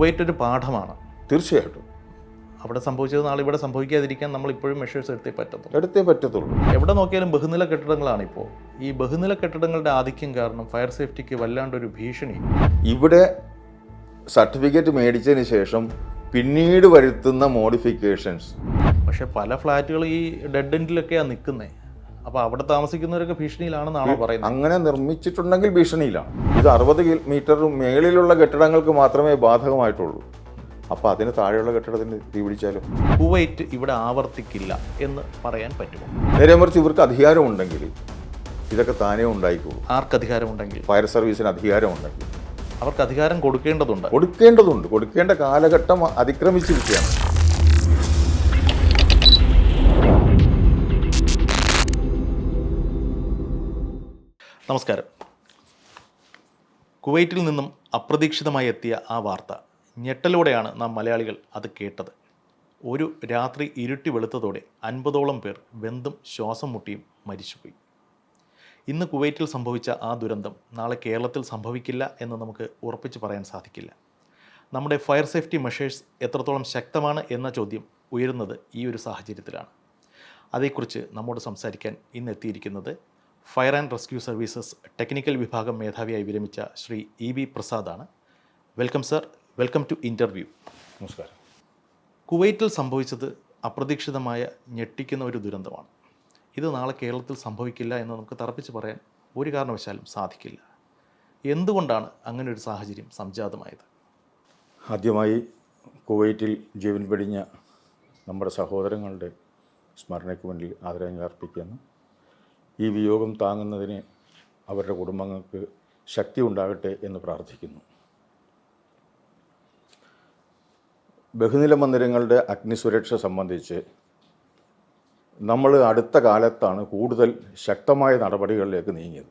Kuwait ഒരു പാഠമാണ്. തീർച്ചയായിട്ടും. അവിടെ സംഭവിച്ചത് നാളെ ഇവിടെ സംഭവിക്കാതിരിക്കാൻ നമ്മൾ ഇപ്പോഴും മെഷേഴ്സ് എടുത്തേ പറ്റത്തുള്ളൂ. എടുത്തേ പറ്റത്തുള്ളൂ. എവിടെ നോക്കിയാലും ബഹുനില കെട്ടിടങ്ങളാണ് ഇപ്പോൾ. ഈ ബഹുനില കെട്ടിടങ്ങളുടെ ആധിക്യം കാരണം ഫയർ സേഫ്റ്റിക്ക് വല്ലാണ്ടൊരു ഭീഷണി. ഇവിടെ സർട്ടിഫിക്കറ്റ് മേടിച്ചതിന് ശേഷം പിന്നീട് വരുത്തുന്ന മോഡിഫിക്കേഷൻസ് പക്ഷെ പല ഫ്ലാറ്റുകൾ ഈ ഡെഡ് എൻഡിലൊക്കെയാണ് നിൽക്കുന്നത് അപ്പോൾ അവിടെ താമസിക്കുന്നവരൊക്കെ ഭീഷണിയിലാണെന്നാണോ പറയുന്നത്? അങ്ങനെ നിർമ്മിച്ചിട്ടുണ്ടെങ്കിൽ ഭീഷണിയിലാണ്. ഇത് അറുപത് മീറ്റർ മേളിലുള്ള കെട്ടിടങ്ങൾക്ക് മാത്രമേ ബാധകമായിട്ടുള്ളൂ. അപ്പോൾ അതിന് താഴെയുള്ള കെട്ടിടത്തിന് തീ പിടിച്ചാലും? കുവൈറ്റ് ഇവിടെ ആവർത്തിക്കില്ല എന്ന് പറയാൻ പറ്റുമോ? നേരെ മറിച്ച് ഇവർക്ക് അധികാരമുണ്ടെങ്കിൽ ഇതൊക്കെ താനേ ഉണ്ടായിക്കോളൂ. ആർക്ക് അധികാരമുണ്ടെങ്കിൽ? ഫയർ സർവീസിന് അധികാരമുണ്ടെങ്കിൽ. അവർക്ക് അധികാരം കൊടുക്കേണ്ടതുണ്ട്. കൊടുക്കേണ്ടതുണ്ട്. കൊടുക്കേണ്ട കാലഘട്ടം അതിക്രമിച്ചിരിക്കുകയാണ്. നമസ്കാരം. കുവൈറ്റിൽ നിന്നും അപ്രതീക്ഷിതമായി എത്തിയ ആ വാർത്ത ഞെട്ടലോടെയാണ് നാം മലയാളികൾ അത് കേട്ടത്. ഒരു രാത്രി ഇരുട്ടി വെളുത്തതോടെ അൻപതോളം പേർ വെന്തും ശ്വാസം മുട്ടിയും മരിച്ചുപോയി. ഇന്ന് കുവൈറ്റിൽ സംഭവിച്ച ആ ദുരന്തം നാളെ കേരളത്തിൽ സംഭവിക്കില്ല എന്ന് നമുക്ക് ഉറപ്പിച്ച് പറയാൻ സാധിക്കില്ല. നമ്മുടെ ഫയർ സേഫ്റ്റി മെഷേഴ്സ് എത്രത്തോളം ശക്തമാണ് എന്ന ചോദ്യം ഉയരുന്നത് ഈ ഒരു സാഹചര്യത്തിലാണ്. അതേക്കുറിച്ച് നമ്മോട് സംസാരിക്കാൻ ഇന്ന് എത്തിയിരിക്കുന്നത് fire and rescue services technical വിഭാഗം മേധാവിയായി വിരമിച്ച Shri E B പ്രസാദാണ്. Welcome sir welcome to interview നമസ്കാരം. കുവൈറ്റിൽ സംഭവിച്ചത് അപ്രതീക്ഷിതമായ ഞെട്ടിക്കുന്ന ഒരു ദുരന്തമാണ്. ഇത് നാളെ കേരളത്തിൽ സംഭവിക്കില്ല എന്ന് നമുക്ക് തറപ്പിച്ച് പറയാൻ ഒരു കാരണവശാലും സാധിക്കില്ല. എന്തുകൊണ്ടാണ് അങ്ങനെ ഒരു സാഹചര്യം സംജാതമായത്? ആദ്യമായി കുവൈറ്റിൽ ജീവൻ വെടിഞ്ഞ നമ്മുടെ സഹോദരങ്ങളുടെ സ്മരണയ്ക്ക് മുന്നിൽ ആദരാഞ്ജലി അർപ്പിക്കുന്നു. ഈ വിയോഗം താങ്ങുന്നതിന് അവരുടെ കുടുംബങ്ങൾക്ക് ശക്തി ഉണ്ടാകട്ടെ എന്ന് പ്രാർത്ഥിക്കുന്നു. ബഹുനില മന്ദിരങ്ങളുടെ അഗ്നിസുരക്ഷ സംബന്ധിച്ച് നമ്മൾ അടുത്ത കാലത്താണ് കൂടുതൽ ശക്തമായ നടപടികളിലേക്ക് നീങ്ങിയത്.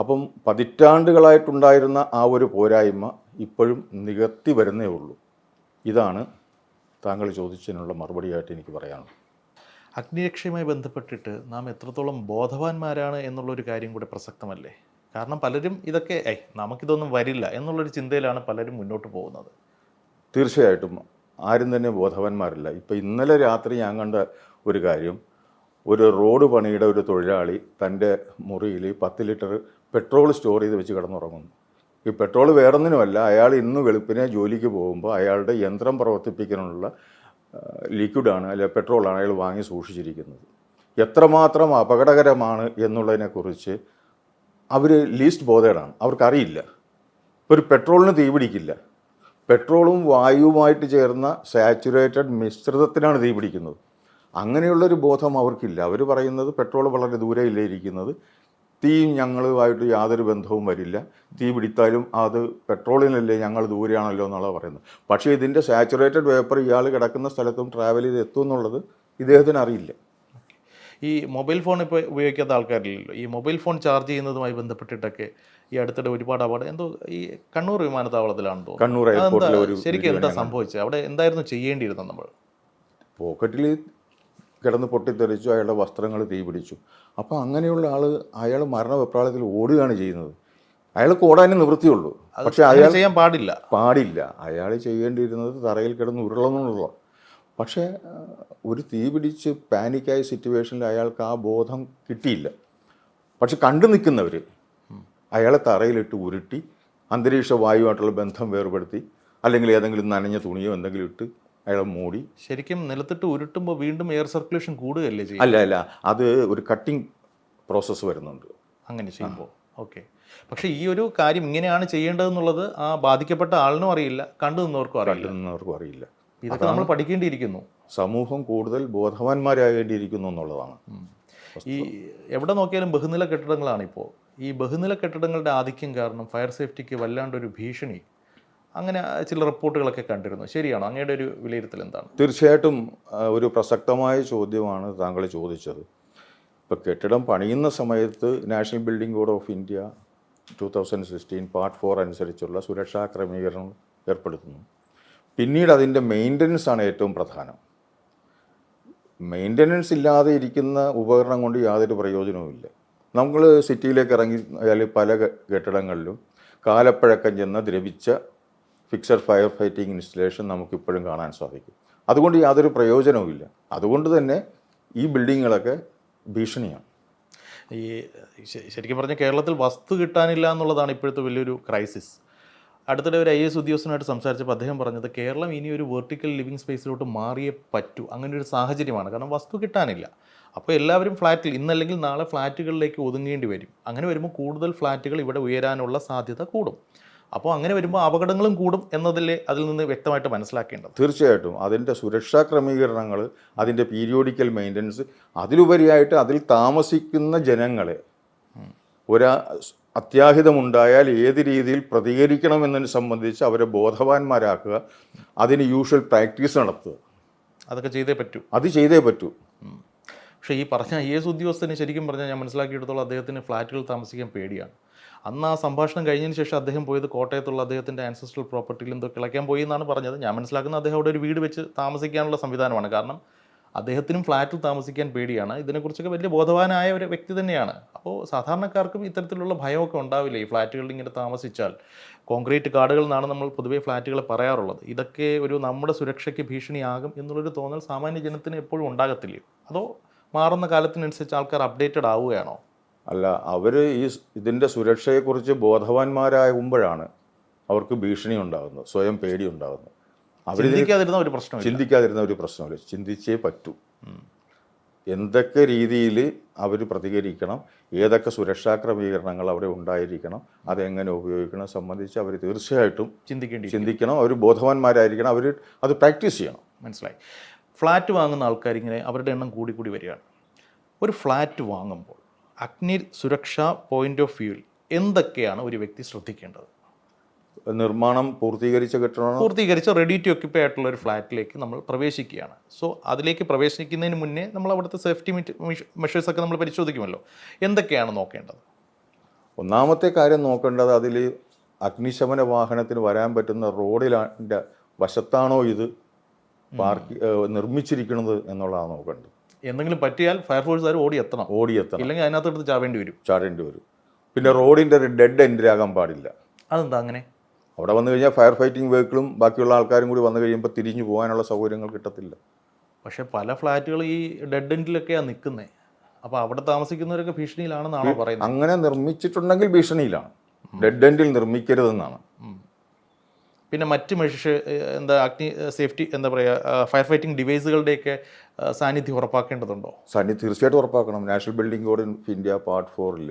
അപ്പം പതിറ്റാണ്ടുകളായിട്ടുണ്ടായിരുന്ന ആ ഒരു പോരായ്മ ഇപ്പോഴും നികത്തി വരുന്നേ ഉള്ളൂ. ഇതാണ് താങ്കൾ ചോദിച്ചതിനുള്ള മറുപടിയായിട്ട് എനിക്ക് പറയാനുള്ളത്. അഗ്നിരക്ഷയുമായി ബന്ധപ്പെട്ടിട്ട് നാം എത്രത്തോളം ബോധവാന്മാരാണ് എന്നുള്ളൊരു കാര്യം കൂടെ പ്രസക്തമല്ലേ? കാരണം പലരും ഇതൊക്കെ ഏയ് നമുക്കിതൊന്നും വരില്ല എന്നുള്ളൊരു ചിന്തയിലാണ് പലരും മുന്നോട്ട് പോകുന്നത്. തീർച്ചയായിട്ടും ആരും തന്നെ ബോധവാന്മാരില്ല. ഇപ്പം ഇന്നലെ രാത്രി ഞാൻ കണ്ട ഒരു കാര്യം. ഒരു റോഡ് പണിയുടെ ഒരു തൊഴിലാളി തന്റെ മുറിയിൽ പത്ത് ലിറ്റർ പെട്രോൾ സ്റ്റോർ ചെയ്ത് വെച്ച് കിടന്നുറങ്ങുന്നു. ഈ പെട്രോൾ വേറൊന്നിനുമല്ല അയാൾ ഇന്ന് വെളുപ്പിനെ ജോലിക്ക് പോകുമ്പോൾ അയാളുടെ യന്ത്രം പ്രവർത്തിപ്പിക്കാനുള്ള ലിക്വിഡാണ് അല്ലെ പെട്രോളാണ് അയാൾ വാങ്ങി സൂക്ഷിച്ചിരിക്കുന്നത്. എത്രമാത്രം അപകടകരമാണ് എന്നുള്ളതിനെക്കുറിച്ച് അവർ ലീസ്റ്റ് ബോധേഡാണ് അവർക്കറിയില്ല. ഒരു പെട്രോളിന് തീ പിടിക്കില്ല. പെട്രോളും വായുവുമായിട്ട് ചേർന്ന സാച്ചുറേറ്റഡ് മിശ്രിതത്തിനാണ് തീ പിടിക്കുന്നത്. അങ്ങനെയുള്ളൊരു ബോധം അവർക്കില്ല. അവർ പറയുന്നത് പെട്രോൾ വളരെ ദൂരെയില്ലേ ഇരിക്കുന്നത്. തീയും ഞങ്ങളുമായിട്ട് യാതൊരു ബന്ധവും വരില്ല. തീ പിടിത്താലും അത് പെട്രോളിനല്ലേ ഞങ്ങൾ ദൂരെയാണല്ലോ എന്നുള്ളത് പറയുന്നത്. പക്ഷേ ഇതിന്റെ സാച്ചുറേറ്റഡ് വേപ്പർ ഇയാൾ കിടക്കുന്ന സ്ഥലത്തും ട്രാവൽ ചെയ്ത് എത്തും എന്നുള്ളത് ഇദ്ദേഹത്തിന് അറിയില്ല. ഈ മൊബൈൽ ഫോൺ ഇപ്പോൾ ഉപയോഗിക്കാത്ത ആൾക്കാരില്ലല്ലോ. ഈ മൊബൈൽ ഫോൺ ചാർജ് ചെയ്യുന്നതുമായി ബന്ധപ്പെട്ടിട്ടൊക്കെ ഈ അടുത്തിടെ ഒരുപാട് അപകടം. എന്തോ ഈ കണ്ണൂർ വിമാനത്താവളത്തിലാണ് തോന്നുന്നു. കണ്ണൂർ ശരിക്കും എന്താ സംഭവിച്ചത്? അവിടെ എന്തായിരുന്നു ചെയ്യേണ്ടിയിരുന്നത് നമ്മൾ? പോക്കറ്റിൽ കിടന്ന് പൊട്ടിത്തെറിച്ചു അയാളുടെ വസ്ത്രങ്ങൾ തീ പിടിച്ചു അപ്പോൾ അങ്ങനെയുള്ള ആൾ അയാൾ മരണവെപ്രാളത്തിൽ ഓടുകയാണ് ചെയ്യുന്നത്. അയാൾക്ക് ഓടാനേ നിവൃത്തിയുള്ളൂ. പക്ഷെ അയാൾ ചെയ്യാൻ പാടില്ല. പാടില്ല. അയാൾ ചെയ്യേണ്ടിയിരുന്നത് തറയിൽ കിടന്ന് ഉരുളെന്നുള്ള പക്ഷേ ഒരു തീ പിടിച്ച് പാനിക്കായ സിറ്റുവേഷനിൽ അയാൾക്ക് ആ ബോധം കിട്ടിയില്ല. പക്ഷെ കണ്ടു നിൽക്കുന്നവർ അയാളെ തറയിലിട്ട് ഉരുട്ടി അന്തരീക്ഷ വായുമായിട്ടുള്ള ബന്ധം വേർപെടുത്തി അല്ലെങ്കിൽ ഏതെങ്കിലും നനഞ്ഞ തുണിയോ എന്തെങ്കിലും ഇട്ട് അയാളെ മൂടി. ശരിക്കും നിലത്തിട്ട് ഉരുട്ടുമ്പോൾ വീണ്ടും എയർ സർക്കുലേഷൻ കൂടുകയല്ലേ ചെയ്യും അല്ല അല്ല. അത് ഒരു കട്ടിങ് പ്രോസസ്സ് വരുന്നുണ്ട്. അങ്ങനെ ചെയ്യുമ്പോൾ ഓക്കെ പക്ഷേ ഈ ഒരു കാര്യം ഇങ്ങനെയാണ് ചെയ്യേണ്ടതെന്നുള്ളത് ആ ബാധിക്കപ്പെട്ട ആളിനും അറിയില്ല കണ്ടു നിന്നവർക്കും അറിയില്ല. കണ്ടുനിന്നവർക്കും അറിയില്ല. ഇതൊക്കെ നമ്മൾ പഠിക്കേണ്ടിയിരിക്കുന്നു. സമൂഹം കൂടുതൽ ബോധവാന്മാരാകേണ്ടിയിരിക്കുന്നു എന്നുള്ളതാണ്. ഈ എവിടെ നോക്കിയാലും ബഹുനില കെട്ടിടങ്ങളാണ് ഇപ്പോൾ ഈ ബഹുനില കെട്ടിടങ്ങളുടെ ആധിക്യം കാരണം ഫയർ സേഫ്റ്റിക്ക് വല്ലാണ്ടൊരു ഭീഷണി. അങ്ങനെ ചില റിപ്പോർട്ടുകളൊക്കെ കണ്ടിരുന്നു. ശരിയാണോ? അങ്ങയുടെ ഒരു വിലയിരുത്തൽ എന്താണ്? തീർച്ചയായിട്ടും ഒരു പ്രസക്തമായ ചോദ്യമാണ് താങ്കൾ ചോദിച്ചത്. ഇപ്പോൾ കെട്ടിടം പണിയുന്ന സമയത്ത് national building code of India two thousand sixteen part four അനുസരിച്ചുള്ള സുരക്ഷാ ക്രമീകരണം ഏർപ്പെടുത്തുന്നു. പിന്നീട് അതിന്റെ മെയിന്റനൻസ് ആണ് ഏറ്റവും പ്രധാനം. മെയിന്റനൻസ് ഇല്ലാതെ ഇരിക്കുന്ന ഉപകരണം കൊണ്ട് യാതൊരു പ്രയോജനവുമില്ല നമ്മൾ സിറ്റിയിലേക്ക് ഇറങ്ങി പല കെട്ടിടങ്ങളിലും കാലപ്പഴക്കം ചെന്ന ദ്രവിച്ച ഫിക്സഡ് ഫയർ ഫൈറ്റിംഗ് ഇൻസ്റ്റലേഷൻ നമുക്കിപ്പോഴും കാണാൻ സാധിക്കും. അതുകൊണ്ട് യാതൊരു പ്രയോജനവുമില്ല അതുകൊണ്ട് തന്നെ ഈ ബിൽഡിങ്ങുകളൊക്കെ ഭീഷണിയാണ്. ഈ ശരിക്കും പറഞ്ഞാൽ കേരളത്തിൽ വസ്തു കിട്ടാനില്ല എന്നുള്ളതാണ് ഇപ്പോഴത്തെ വലിയൊരു ക്രൈസിസ് അടുത്തിടെ ഒരു ഐ എസ് ഉദ്യോഗസ്ഥനായിട്ട് സംസാരിച്ചപ്പോൾ അദ്ദേഹം പറഞ്ഞത് കേരളം ഇനി ഒരു വെർട്ടിക്കൽ ലിവിങ് സ്പേസിലോട്ട് മാറിയേ പറ്റൂ. അങ്ങനെ ഒരു സാഹചര്യമാണ്. കാരണം വസ്തു കിട്ടാനില്ല. അപ്പോൾ എല്ലാവരും ഫ്ലാറ്റിൽ ഇന്നല്ലെങ്കിൽ നാളെ ഫ്ലാറ്റുകളിലേക്ക് ഒതുങ്ങേണ്ടി വരും. അങ്ങനെ വരുമ്പോൾ കൂടുതൽ ഫ്ലാറ്റുകൾ ഇവിടെ ഉയരാനുള്ള സാധ്യത കൂടും. അപ്പോൾ അങ്ങനെ വരുമ്പോൾ അപകടങ്ങളും കൂടും എന്നതിൽ അതിൽ നിന്ന് വ്യക്തമായിട്ട് മനസ്സിലാക്കേണ്ടത്. തീർച്ചയായിട്ടും. അതിന്റെ സുരക്ഷാ ക്രമീകരണങ്ങൾ അതിന്റെ പീരിയോഡിക്കൽ മെയിന്റനൻസ് അതിലുപരിയായിട്ട് അതിൽ താമസിക്കുന്ന ജനങ്ങളെ ഒരാ അത്യാഹിതമുണ്ടായാൽ ഏത് രീതിയിൽ പ്രതികരിക്കണമെന്നതിനെ സംബന്ധിച്ച് അവരെ ബോധവാന്മാരാക്കുക അതിന് യൂഷ്വൽ പ്രാക്ടീസ് നടത്തുക. അതൊക്കെ ചെയ്തേ പറ്റൂ. അത് ചെയ്തേ പറ്റൂ. പക്ഷേ ഈ പറഞ്ഞ ഐ എസ് ഉദ്യോഗസ്ഥന് ശരിക്കും പറഞ്ഞാൽ ഞാൻ മനസ്സിലാക്കിയെടുത്തോളം അദ്ദേഹത്തിന് ഫ്ലാറ്റുകൾ താമസിക്കാൻ പേടിയാണ്. അന്ന് ആ സംഭാഷണം കഴിഞ്ഞതിന് ശേഷം അദ്ദേഹം പോയത് കോട്ടയത്തുള്ള അദ്ദേഹത്തിന്റെ ആൻസസ്ട്രൽ പ്രോപ്പർട്ടിയിൽ എന്തോ കിളയ്ക്കാൻ പോയി എന്നാണ് പറഞ്ഞത്. ഞാൻ മനസ്സിലാക്കുന്നത് അദ്ദേഹം അവിടെ ഒരു വീട് വെച്ച് താമസിക്കാനുള്ള സംവിധാനമാണ്. കാരണം അദ്ദേഹത്തിനും ഫ്ലാറ്റിൽ താമസിക്കാൻ പേടിയാണ്. ഇതിനെക്കുറിച്ചൊക്കെ വലിയ ബോധവാനായ ഒരു വ്യക്തി തന്നെയാണ്. അപ്പോൾ സാധാരണക്കാർക്കും ഇത്തരത്തിലുള്ള ഭയമൊക്കെ ഉണ്ടാവില്ല ഈ ഫ്ലാറ്റുകളിൽ ഇങ്ങനെ താമസിച്ചാൽ. കോൺക്രീറ്റ് കാടുകൾ എന്നാണ് നമ്മൾ പൊതുവേ ഫ്ലാറ്റുകളെ പറയാറുള്ളത്. ഇതൊക്കെ ഒരു നമ്മുടെ സുരക്ഷയ്ക്ക് ഭീഷണിയാകും എന്നുള്ളൊരു തോന്നൽ സാമാന്യ ജനത്തിന് എപ്പോഴും ഉണ്ടാകത്തില്ലയോ അതോ മാറുന്ന കാലത്തിനനുസരിച്ച് ആൾക്കാർ അപ്ഡേറ്റഡ് ആവുകയാണോ? അല്ല അവർ ഈ ഇതിന്റെ സുരക്ഷയെക്കുറിച്ച് ബോധവാന്മാരാകുമ്പോഴാണ് അവർക്ക് ഭീഷണി ഉണ്ടാകുന്നത് സ്വയം പേടി ഉണ്ടാകുന്നത് അവർ ചിന്തിക്കാതിരുന്ന ഒരു പ്രശ്നം ചിന്തിക്കാതിരുന്ന ഒരു പ്രശ്നമില്ല. ചിന്തിച്ചേ പറ്റൂ. എന്തൊക്കെ രീതിയിൽ അവർ പ്രതികരിക്കണം ഏതൊക്കെ സുരക്ഷാ ക്രമീകരണങ്ങൾ അവിടെ ഉണ്ടായിരിക്കണം അതെങ്ങനെ ഉപയോഗിക്കണം സംബന്ധിച്ച് അവർ തീർച്ചയായിട്ടും ചിന്തിക്കേണ്ടി ചിന്തിക്കണം. അവർ ബോധവാന്മാരായിരിക്കണം. അവർ അത് പ്രാക്ടീസ് ചെയ്യണം. മനസ്സിലായി. ഫ്ലാറ്റ് വാങ്ങുന്ന ആൾക്കാർ ഇങ്ങനെ അവരുടെ എണ്ണം കൂടി കൂടി വരികയാണ്. ഒരു ഫ്ലാറ്റ് വാങ്ങുമ്പോൾ അഗ്നി സുരക്ഷാ പോയിന്റ് ഓഫ് വ്യൂ എന്തൊക്കെയാണ് ഒരു വ്യക്തി ശ്രദ്ധിക്കേണ്ടത്? നിർമ്മാണം പൂർത്തീകരിച്ച കെട്ടിടമാണ്? പൂർത്തീകരിച്ച് റെഡി ടു ഒക്യുപ്പൈ ആയിട്ടുള്ള ഒരു ഫ്ലാറ്റിലേക്ക് നമ്മൾ പ്രവേശിക്കുകയാണ്. സോ അതിലേക്ക് പ്രവേശിക്കുന്നതിന് മുന്നേ നമ്മൾ അവിടുത്തെ സേഫ്റ്റി മെഷേഴ്സ് ഒക്കെ നമ്മൾ പരിശോധിക്കുമല്ലോ. എന്തൊക്കെയാണ് നോക്കേണ്ടത്? ഒന്നാമത്തെ കാര്യം നോക്കേണ്ടത് അതിൽ അഗ്നിശമന വാഹനത്തിന് വരാൻ പറ്റുന്ന റോഡിലാന്റെ വശത്താണോ ഇത്? പാർക്ക് നിർമ്മിച്ചിരിക്കുന്നത് എന്നുള്ളതാണ് നോക്കേണ്ടത്. എന്തെങ്കിലും പറ്റിയാൽ ഫയർഫോഴ്സുകാർ ഓടി എത്തണം. ഓടി എത്തണം. ഇല്ലെങ്കിൽ അതിനകത്ത് എടുത്ത് ചാവേണ്ടി വരും. ചാടേണ്ടി വരും. പിന്നെ റോഡിന്റെ ഒരു ഡെഡ് എൻഡിലാകാൻ പാടില്ല. അതെന്താ അങ്ങനെ? അവിടെ വന്നു കഴിഞ്ഞാൽ ഫയർ ഫൈറ്റിംഗ് വെഹിക്കിളും ബാക്കിയുള്ള ആൾക്കാരും കൂടി വന്നു കഴിയുമ്പോൾ തിരിഞ്ഞു പോകാനുള്ള സൗകര്യങ്ങൾ കിട്ടത്തില്ല. പക്ഷെ പല ഫ്ലാറ്റുകൾ ഈ ഡെഡ് എൻഡിലൊക്കെയാണ് നിൽക്കുന്നത് അപ്പോൾ അവിടെ താമസിക്കുന്നവരൊക്കെ ഭീഷണിയിലാണെന്നാണോ പറയുന്നത്? അങ്ങനെ നിർമ്മിച്ചിട്ടുണ്ടെങ്കിൽ ഭീഷണിയിലാണ്. ഡെഡ് എൻഡിൽ നിർമ്മിക്കരുതെന്നാണ്. പിന്നെ മറ്റ് മെഷീഷ് എന്താ അഗ്നി സേഫ്റ്റി എന്താ പറയുക ഫയർ ഫൈറ്റിംഗ് ഡിവൈസുകളുടെയൊക്കെ സാന്നിധ്യം ഉറപ്പാക്കേണ്ടതുണ്ടോ? സാന്നിധ്യം തീർച്ചയായിട്ടും ഉറപ്പാക്കണം. National building code of India part ഫോറിൽ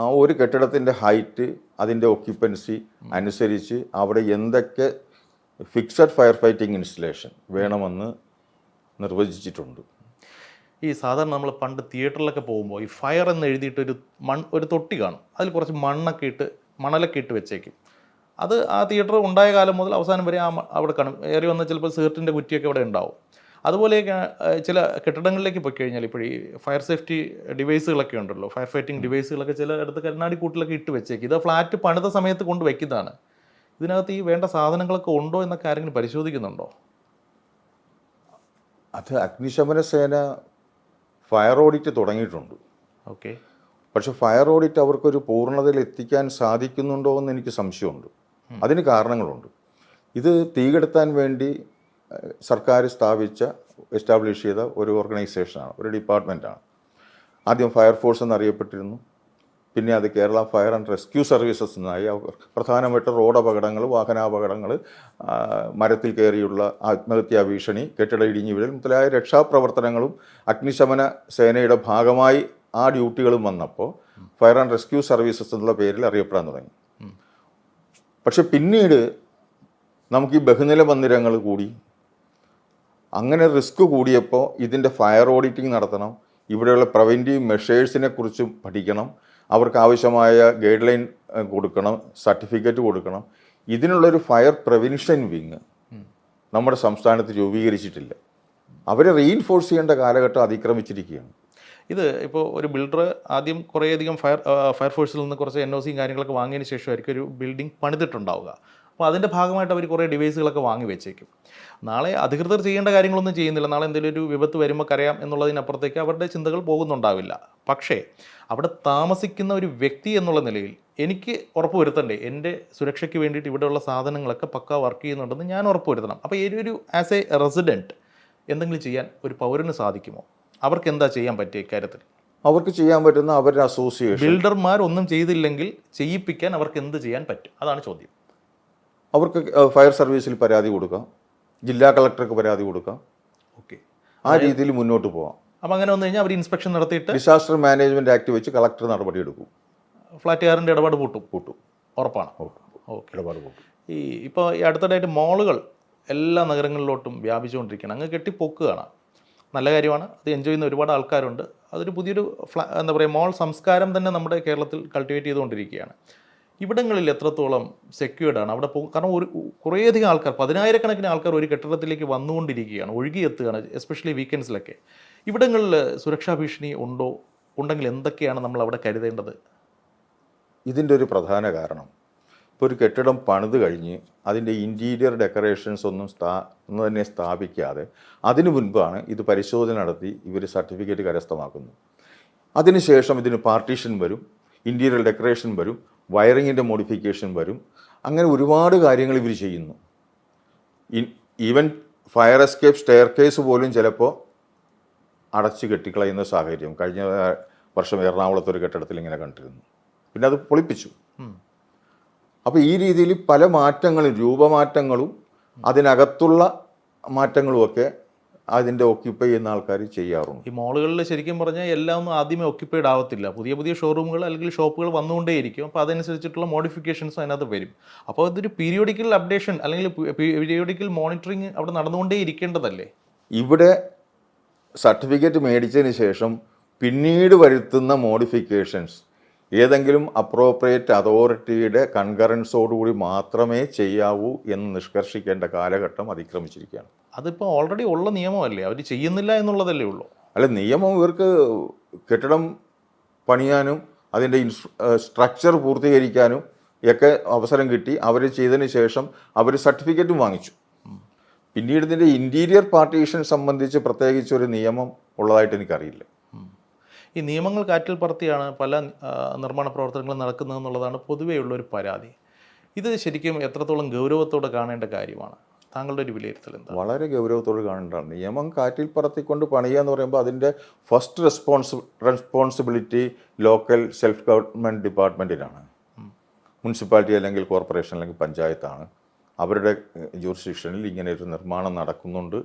ആ ഒരു കെട്ടിടത്തിന്റെ ഹൈറ്റ് അതിന്റെ ഒക്യുപ്പൻസി അനുസരിച്ച് അവിടെ എന്തൊക്കെ ഫിക്സഡ് ഫയർ ഫൈറ്റിംഗ് ഇൻസ്റ്റലേഷൻ വേണമെന്ന് നിർവചിച്ചിട്ടുണ്ട്. ഈ സാധാരണ നമ്മൾ പണ്ട് തിയേറ്ററിലൊക്കെ പോകുമ്പോൾ ഈ ഫയർ എന്ന് എഴുതിയിട്ട് ഒരു മൺ ഒരു തൊട്ടി കാണും. അതിൽ കുറച്ച് മണ്ണൊക്കെ ഇട്ട് മണലൊക്കെ ഇട്ട് വെച്ചേക്കും. അത് ആ തിയേറ്റർ ഉണ്ടായ കാലം മുതൽ അവസാനം വരെ ആ അവിടെ കാണും. ഏറി വന്ന ചിലപ്പോൾ സീർട്ടിന്റെ കുറ്റിയൊക്കെ അവിടെ ഉണ്ടാവും. അതുപോലെയൊക്കെ ചില കെട്ടിടങ്ങളിലേക്ക് പോയി കഴിഞ്ഞാൽ ഇപ്പോൾ ഈ ഫയർ സേഫ്റ്റി ഡിവൈസുകളൊക്കെ ഉണ്ടല്ലോ. ഫയർ ഫൈറ്റിംഗ് ഡിവൈസുകളൊക്കെ ചില അടുത്ത് കരുനാടി കൂട്ടിലൊക്കെ ഇട്ട് വെച്ചേക്കും. ഇത് ഫ്ലാറ്റ് പണിത സമയത്ത് കൊണ്ട് വയ്ക്കുന്നതാണ് ഇതിനകത്ത് ഈ വേണ്ട സാധനങ്ങളൊക്കെ ഉണ്ടോ എന്നൊക്കെ ആരെങ്കിലും പരിശോധിക്കുന്നുണ്ടോ? അത് അഗ്നിശമന സേന ഫയർ ഓഡിറ്റ് തുടങ്ങിയിട്ടുണ്ട്. ഓക്കെ. പക്ഷെ ഫയർ ഓഡിറ്റ് അവർക്കൊരു പൂർണതയിൽ എത്തിക്കാൻ സാധിക്കുന്നുണ്ടോ എന്ന് എനിക്ക് സംശയമുണ്ട്. അതിന് കാരണങ്ങളുണ്ട്. ഇത് തീകെടുത്താൻ വേണ്ടി സർക്കാർ സ്ഥാപിച്ച എസ്റ്റാബ്ലിഷ് ചെയ്ത ഒരു ഓർഗനൈസേഷനാണ് ഒരു ഡിപ്പാർട്ട്മെന്റാണ് ആദ്യം ഫയർഫോഴ്സ് എന്നറിയപ്പെട്ടിരുന്നു. പിന്നെ അത് Kerala fire and rescue services എന്നായി. പ്രധാനമായിട്ടും റോഡ് അപകടങ്ങൾ വാഹനാപകടങ്ങൾ മരത്തിൽ കയറിയുള്ള ആത്മഹത്യാ ഭീഷണി കെട്ടിട ഇടിഞ്ഞു വീഴൽ മുതലായ രക്ഷാപ്രവർത്തനങ്ങളും അഗ്നിശമന സേനയുടെ ഭാഗമായി ആ ഡ്യൂട്ടികളും വന്നപ്പോൾ ഫയർ ആൻഡ് റെസ്ക്യൂ സർവീസസ് എന്നുള്ള പേരിൽ അറിയപ്പെടാൻ തുടങ്ങി. പക്ഷെ പിന്നീട് നമുക്ക് ഈ ബഹുനില മന്ദിരങ്ങൾ കൂടി അങ്ങനെ റിസ്ക് കൂടിയപ്പോൾ ഇതിന്റെ ഫയർ ഓഡിറ്റിംഗ് നടത്തണം ഇവിടെയുള്ള പ്രവന്റീവ് മെഷേഴ്സിനെ കുറിച്ച് പഠിക്കണം അവർക്ക് ആവശ്യമായ ഗൈഡ് ലൈൻ കൊടുക്കണം സർട്ടിഫിക്കറ്റ് കൊടുക്കണം. ഇതിനുള്ളൊരു ഫയർ പ്രിവെൻഷൻ വിങ് നമ്മുടെ സംസ്ഥാനത്ത് രൂപീകരിച്ചിട്ടില്ല. അവരെ റീഇൻഫോഴ്സ് ചെയ്യേണ്ട കാലഘട്ടം അതിക്രമിച്ചിരിക്കുകയാണ്. ഇത് ഇപ്പോൾ ഒരു ബിൽഡർ ആദ്യം കുറേയധികം ഫയർ ഫയർഫോഴ്സിൽ നിന്ന് കുറച്ച് എൻ ഒ സിയും കാര്യങ്ങളൊക്കെ വാങ്ങിയതിന് ശേഷമായിരിക്കും ഒരു ബിൽഡിംഗ് പണിതിട്ടുണ്ടാവുക. അപ്പോൾ അതിന്റെ ഭാഗമായിട്ട് അവർ കുറേ ഡിവൈസുകളൊക്കെ വാങ്ങി വെച്ചേക്കും. നാളെ അധികൃതർ ചെയ്യേണ്ട കാര്യങ്ങളൊന്നും ചെയ്യുന്നില്ല. നാളെ എന്തെങ്കിലും ഒരു വിപത്ത് വരുമ്പോൾ കരയാം എന്നുള്ളതിനപ്പുറത്തേക്ക് അവരുടെ ചിന്തകൾ പോകുന്നുണ്ടാവില്ല. പക്ഷേ അവിടെ താമസിക്കുന്ന ഒരു വ്യക്തി എന്നുള്ള നിലയിൽ എനിക്ക് ഉറപ്പ് വരുത്തണ്ടേ എന്റെ സുരക്ഷയ്ക്ക് വേണ്ടിയിട്ട് ഇവിടെയുള്ള സാധനങ്ങളൊക്കെ പക്ക വർക്ക് ചെയ്യുന്നുണ്ടെന്ന് ഞാൻ ഉറപ്പ് വരുത്തണം അപ്പോൾ ഈ ഒരു ആസ് എ റെസിഡന്റ് എന്തെങ്കിലും ചെയ്യാൻ ഒരു പൗരന് സാധിക്കുമോ? അവർക്ക് എന്താ ചെയ്യാൻ പറ്റിയ ഇക്കാര്യത്തിൽ? അവർക്ക് ചെയ്യാൻ പറ്റുന്ന അവരുടെ അസോസിയേഷൻ ബിൽഡർമാർ ഒന്നും ചെയ്തില്ലെങ്കിൽ ചെയ്യിപ്പിക്കാൻ അവർക്ക് എന്ത് ചെയ്യാൻ പറ്റും? അതാണ് ചോദ്യം. അവർക്ക് ഫയർ സർവീസിൽ പരാതി കൊടുക്കാം. ജില്ലാ കളക്ടർക്ക് പരാതി കൊടുക്കാം. ഓക്കെ. ആ രീതിയിൽ മുന്നോട്ട് പോവാം. അപ്പം അങ്ങനെ വന്നു കഴിഞ്ഞാൽ അവർ ഇൻസ്പെക്ഷൻ നടത്തിയിട്ട് ഡിസാസ്റ്റർ മാനേജ്മെന്റ് ആക്ട് വെച്ച് കളക്ടർ നടപടി എടുക്കും. ഫ്ലാറ്റുകാരന്റെ ഇടപാട് പൂട്ടും. പൂട്ടും. ഉറപ്പാണ്. ഓക്കെ. ഇടപാട് പൂട്ടും. ഈ ഇപ്പോൾ ഈ അടുത്തിടെയായിട്ട് മോളുകൾ എല്ലാ നഗരങ്ങളിലോട്ടും വ്യാപിച്ചുകൊണ്ടിരിക്കുകയാണ്. അങ്ങ് കെട്ടിപ്പൊക്കുകയാണ്. നല്ല കാര്യമാണ്. അത് എൻജോയ് ചെയ്യുന്ന ഒരുപാട് ആൾക്കാരുണ്ട്. അതൊരു പുതിയൊരു ഫ്ലാ എന്താ പറയുക മോൾ സംസ്കാരം തന്നെ നമ്മുടെ കേരളത്തിൽ കൾട്ടിവേറ്റ് ചെയ്തുകൊണ്ടിരിക്കുകയാണ്. ഇവിടങ്ങളിൽ എത്രത്തോളം സെക്യൂർഡ് ആണ്? അവിടെ പോകും കാരണം ഒരു കുറേയധികം ആൾക്കാർ പതിനായിരക്കണക്കിന് ആൾക്കാർ ഒരു കെട്ടിടത്തിലേക്ക് വന്നുകൊണ്ടിരിക്കുകയാണ് ഒഴുകിയെത്തുകയാണ് എസ്പെഷ്യലി വീക്കെൻഡ്സിലൊക്കെ ഇവിടങ്ങളിൽ സുരക്ഷാ ഭീഷണി ഉണ്ടോ? ഉണ്ടെങ്കിൽ എന്തൊക്കെയാണ് നമ്മൾ അവിടെ കരുതേണ്ടത്? ഇതിന്റെ ഒരു പ്രധാന കാരണം ഇപ്പോൾ ഒരു കെട്ടിടം പണിത് കഴിഞ്ഞ് അതിന്റെ ഇന്റീരിയർ ഡെക്കറേഷൻസ് ഒന്നും സ്ഥാ ഒന്നും തന്നെ സ്ഥാപിക്കാതെ അതിനു മുൻപാണ് ഇത് പരിശോധന നടത്തി ഇവർ സർട്ടിഫിക്കറ്റ് കരസ്ഥമാക്കുന്നത്. അതിനുശേഷം ഇതിന് പാർട്ടീഷൻ വരും ഇന്റീരിയർ ഡെക്കറേഷൻ വരും വയറിങ്ങിന്റെ മോഡിഫിക്കേഷൻ വരും. അങ്ങനെ ഒരുപാട് കാര്യങ്ങൾ ഇവർ ചെയ്യുന്നു. Even fire escape staircase പോലും ചിലപ്പോൾ അടച്ചു കെട്ടിക്കളയുന്ന സാഹചര്യം കഴിഞ്ഞ വർഷം എറണാകുളത്ത് ഒരു കെട്ടിടത്തിൽ ഇങ്ങനെ കണ്ടിരുന്നു. പിന്നെ അത് പൊളിപ്പിച്ചു. അപ്പോൾ ഈ രീതിയിൽ പല മാറ്റങ്ങളും രൂപമാറ്റങ്ങളും അതിനകത്തുള്ള മാറ്റങ്ങളും ഒക്കെ അതിന്റെ ഓക്യുപ്പൈ ചെയ്യുന്ന ആൾക്കാർ ചെയ്യാറുണ്ട്. ഈ മോളുകളിൽ ശരിക്കും പറഞ്ഞാൽ എല്ലാം ഒന്നും ആദ്യമേ ഓക്യുപ്പൈഡ് ആവത്തില്ല. പുതിയ പുതിയ ഷോറൂമുകൾ അല്ലെങ്കിൽ ഷോപ്പുകൾ വന്നുകൊണ്ടേയിരിക്കും. അപ്പോൾ അതനുസരിച്ചിട്ടുള്ള മോഡിഫിക്കേഷൻസ് അതിനകത്ത് വരും. അപ്പോൾ ഇതൊരു പീരിയോഡിക്കൽ അപ്ഡേഷൻ അല്ലെങ്കിൽ പീരിയോഡിക്കൽ മോണിറ്ററിങ് അവിടെ നടന്നുകൊണ്ടേ ഇരിക്കേണ്ടതല്ലേ ഇവിടെ സർട്ടിഫിക്കറ്റ് മേടിച്ചതിന് ശേഷം പിന്നീട് വരുത്തുന്ന മോഡിഫിക്കേഷൻസ് ഏതെങ്കിലും അപ്രോപ്രിയേറ്റ് അതോറിറ്റിയുടെ കൺകറൻസോടുകൂടി മാത്രമേ ചെയ്യാവൂ എന്ന് നിഷ്കർഷിക്കേണ്ട കാലഘട്ടം അതിക്രമിച്ചിരിക്കുകയാണ്. അതിപ്പോൾ ഓൾറെഡി ഉള്ള നിയമമല്ലേ? അവർ ചെയ്യുന്നില്ല എന്നുള്ളതല്ലേ ഉള്ളൂ. അല്ല നിയമം ഇവർക്ക് കെട്ടിടം പണിയാനും അതിന്റെ സ്ട്രക്ചർ പൂർത്തീകരിക്കാനും ഒക്കെ അവസരം കിട്ടി. അവർ ചെയ്തതിന് ശേഷം അവർ സർട്ടിഫിക്കറ്റും വാങ്ങിച്ചു. പിന്നീട് ഇതിന്റെ ഇന്റീരിയർ പാർട്ടീഷൻ സംബന്ധിച്ച് പ്രത്യേകിച്ച് ഒരു നിയമം ഉള്ളതായിട്ട് എനിക്കറിയില്ല. ഈ നിയമങ്ങൾ കാറ്റിൽ പറത്തിയാണ് പല നിർമ്മാണ പ്രവർത്തനങ്ങളും നടക്കുന്നത് എന്നുള്ളതാണ് പൊതുവെയുള്ള ഒരു പരാതി. ഇത് ശരിക്കും എത്രത്തോളം ഗൗരവത്തോടെ കാണേണ്ട കാര്യമാണ്? താങ്കളുടെ ഒരു വിലയിരുത്തൽ എന്താ വളരെ ഗൗരവത്തോട് കാണേണ്ടതാണ്. നിയമം കാറ്റിൽ പറത്തിക്കൊണ്ട് പണിയുക എന്ന് പറയുമ്പോൾ അതിന്റെ first response responsibility local self government ഡിപ്പാർട്ട്മെന്റിനാണ് municipality അല്ലെങ്കിൽ കോർപ്പറേഷൻ അല്ലെങ്കിൽ പഞ്ചായത്താണ്. അവരുടെ ജൂറിസ്ഡിക്ഷനിൽ ഇങ്ങനെ ഒരു നിർമ്മാണം നടക്കുന്നുണ്ട്